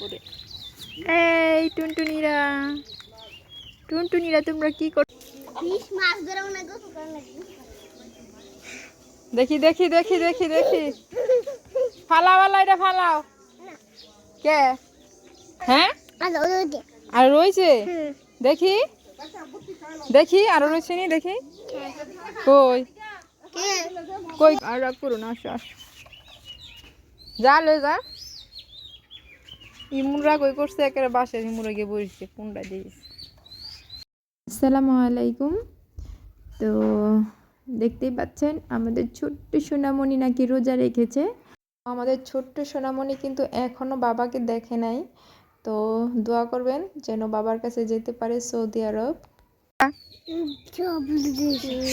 করে। এই টুনটুনিরা টুনটুনিরা তোমরা কি কর দেখি দেখি দেখি দেখি দেখি। ফালাও ফালা এটা ফালাও। কে? হ্যাঁ? আচ্ছা আর রয়েছে? দেখি। দেখি আরও রয়েছে নি? দেখি। কই? কই? আর রাগ করো না আসো আসো। যা লো যা। ইমুরা কই করছে একেবারে বাসে ইমুরা গিয়ে বসছে কোনটা দিয়েছে আসসালামু আলাইকুম। তো দেখতেই পাচ্ছেন আমাদের ছোট্ট সোনামণি নাকি রোজা রেখেছে। আমাদের ছোট্ট সোনামণি কিন্তু এখনও বাবাকে দেখে নাই। তো দোয়া করবেন যেন বাবার কাছে যেতে পারে সৌদি আরব।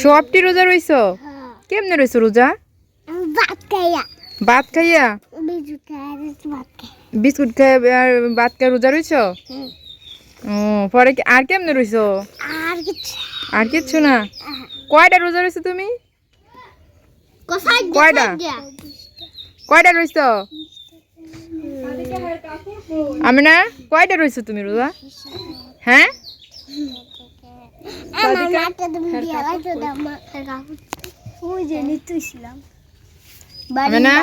সবটি রোজা রইছো? হ্যাঁ কেমনে রইছো রোজা? ভাত খাইয়া। ভাত খাইয়া? বিস্কুট খাই আর ভাত খাই রোজা রইছো? হুম। ও পরে আর কেমনে রইছো? আর কিচ্ছু না। কয়টা রোজা রইছো তুমি? কয়টা? কয়টা রইছো? আমি না কয়টা রইছো তুমি রোজা? হ্যাঁ? না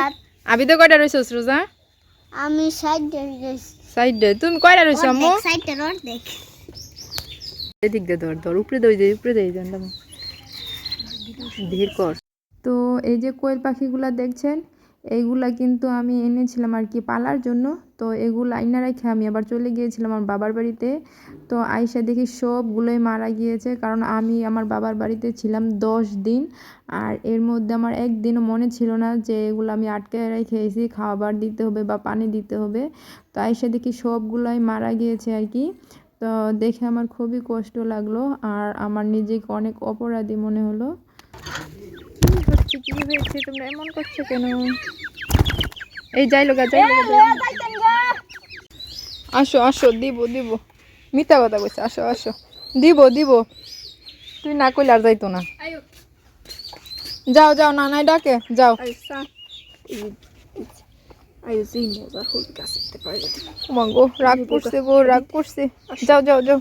আমি তো কয়টা রইছো রোজা? আমি সাইড গেছি সাইডে তুমি কয়টা রইছো আম্মু? সাইডটা দেখ এদিক দিয়ে ধর ধর উপরে দই দে উপরে দই জানলাম ধীর কর। তো এই যে কোয়েল পাখিগুলা দেখছেন এইগুলা কিন্তু আমি এনেছিলাম আর কি পালার জন্য। তো এগুলো আইনা রেখে আমি আবার চলে গিয়েছিলাম আমার বাবার বাড়িতে। তো আইসা দেখি সবগুলোই মারা গিয়েছে কারণ আমি আমার বাবার বাড়িতে ছিলাম দশ দিন। আর এর মধ্যে আমার একদিনও মনে ছিল না যে এগুলো আমি আটকে রেখে এসি খাবার দিতে হবে বা পানি দিতে হবে। তো আইসা দেখি সবগুলোই মারা গিয়েছে আর কি। তো দেখে আমার খুবই কষ্ট লাগল আর আমার নিজেকে অনেক অপরাধী মনে হলো। কি হয়েছে? তোমরা এমন করছ কেন? এই যাই লোকা যাই। আসো আসো দিব দিব। মিথ্যা কথা কইছে আসো আসো। দিব দিব। তুই না কইলে আর যাইতো না। যাও যাও না নাই ডাকে যাও। গো রাগ করছে গো রাগ করছে। যাও যাও যাও।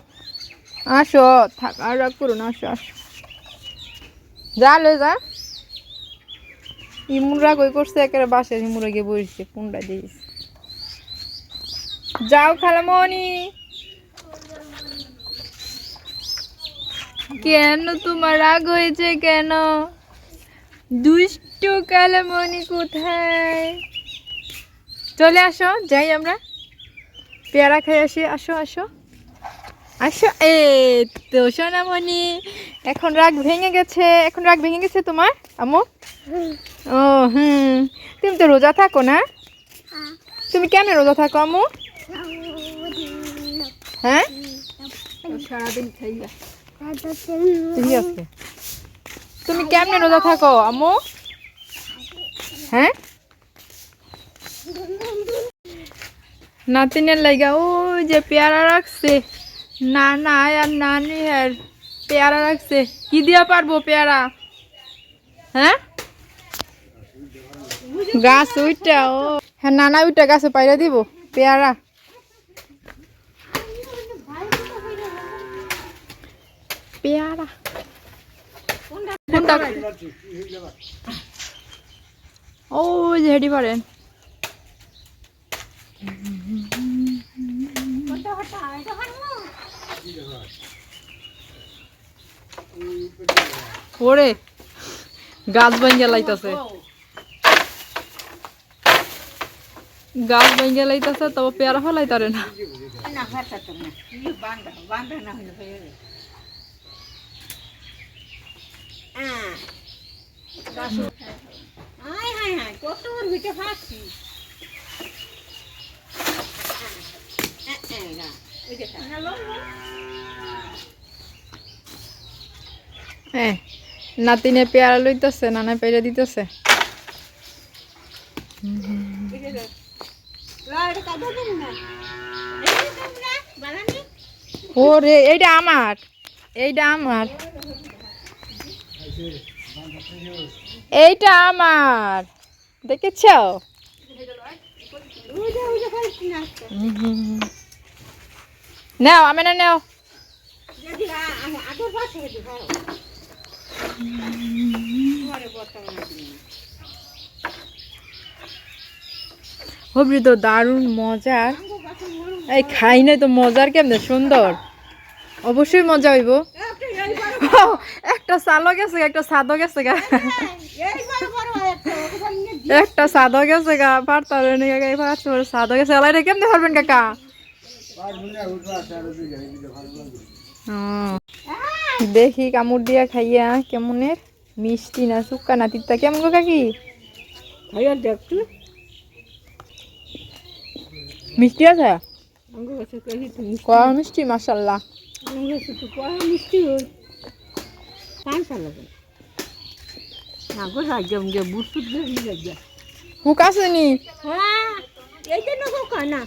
আসো থাক আর রাগ করো না আসো আসো। যা লো যা। ইমুরা কই করছে, একেবারে বাসে ইমুরা গিয়ে বসছে কোনটা দিয়েছে যাও খালামণি। কেন তোমার রাগ হয়েছে কেন? দুষ্ট কালামণি কোথায়? চলে আসো, যাই আমরা। পেয়ারা খাই আসি, আসো আসো। আসো এ তো সোনামণি এখন রাগ ভেঙে গেছে এখন রাগ ভেঙে গেছে তোমার আমু ও হুম তুমি তো রোজা থাকো না? তুমি কেমন রোজা থাকো আমু হ্যাঁ? সারাদিন ঠিক আছে। তুমি কেমনে রোজা থাকো আমু হ্যাঁ? নাতিনের লাগা ওই যে পেয়ারা রাখছে। না না আর নানি আর পেয়ারা রাখছে কি দিয়া পারব পেয়ারা হ্যাঁ গাছ উইটা ও হ্যাঁ নানা উইটা গাছে পাইরা দিব পেয়ারা পেয়ারা ও যে ওরে গাছ ভাঙ্গা লাইতাছে। গাছ ভাঙ্গা লাইতাছে তবে পেয়ারা ফলাই তারে না হ্যাঁ নাতিনে পেয়ারা লইতেছে নানা পেয়ারা দিতেছে। ও রে এইটা আমার এইটা আমার। এইটা আমার দেখেছ? নাও আমি না নাও। হবরি তো দারুণ মজার। এই খাই নাই তো মজার কেমনে, সুন্দর। অবশ্যই মজা হইব। একটা সালো গেছে একটা সাদও গেছে গা। একটা সাদও গেছে গা, পারতারে সাদও গেছে আলাই রে কেমনে পারবেন, কাকা? দেখি কামড় দিয়া খাইয়া কেমনের মিষ্টি না সুক্কা না তিতা। কেমন গো কাকি? ভাইয়া দেখতো মিষ্টি আছে? কড়া মিষ্টি? মাসাল্লাহ মিষ্টি হুক আছে নি? হ্যাঁ এই জন্য হোক না।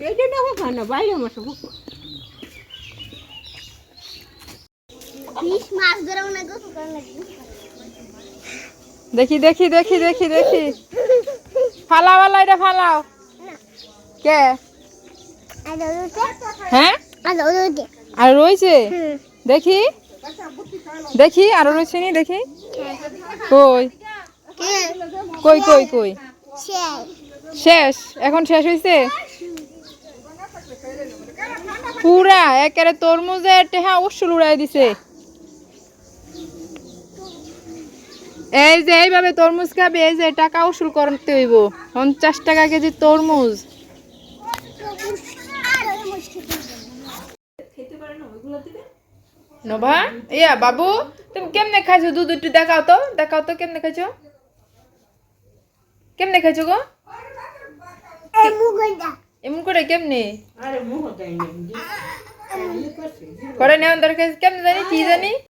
এই জন্য হোক না বাইরে মাসে হোক দেখি দেখি দেখি দেখি দেখি। ফালাও ফালা এটা ফালাও। কে? হ্যাঁ? আর রয়েছে? দেখি। দেখি, আরও রয়েছে নি? দেখি। কই? কই কই কই? শেষ। এখন শেষ হয়েছে পুরা, একেবারে তরমুজের টেহা উসুল উড়াই দিছে। এই যে এইভাবে তরমুজ খাবে, এই যে টাকা উসুল করতে হইব। পঞ্চাশ টাকা কেজি তরমুজ। নভা, ইয়া বাবু, তুমি কেমনে খাইছো? দুধ একটু দেখাও তো দেখাও তো কেমনে খাইছো? কেমনে খাইছো গো? এমন করে কেমনে? করে নেওয়ার দরকার কেমনে জানি? কি জানি?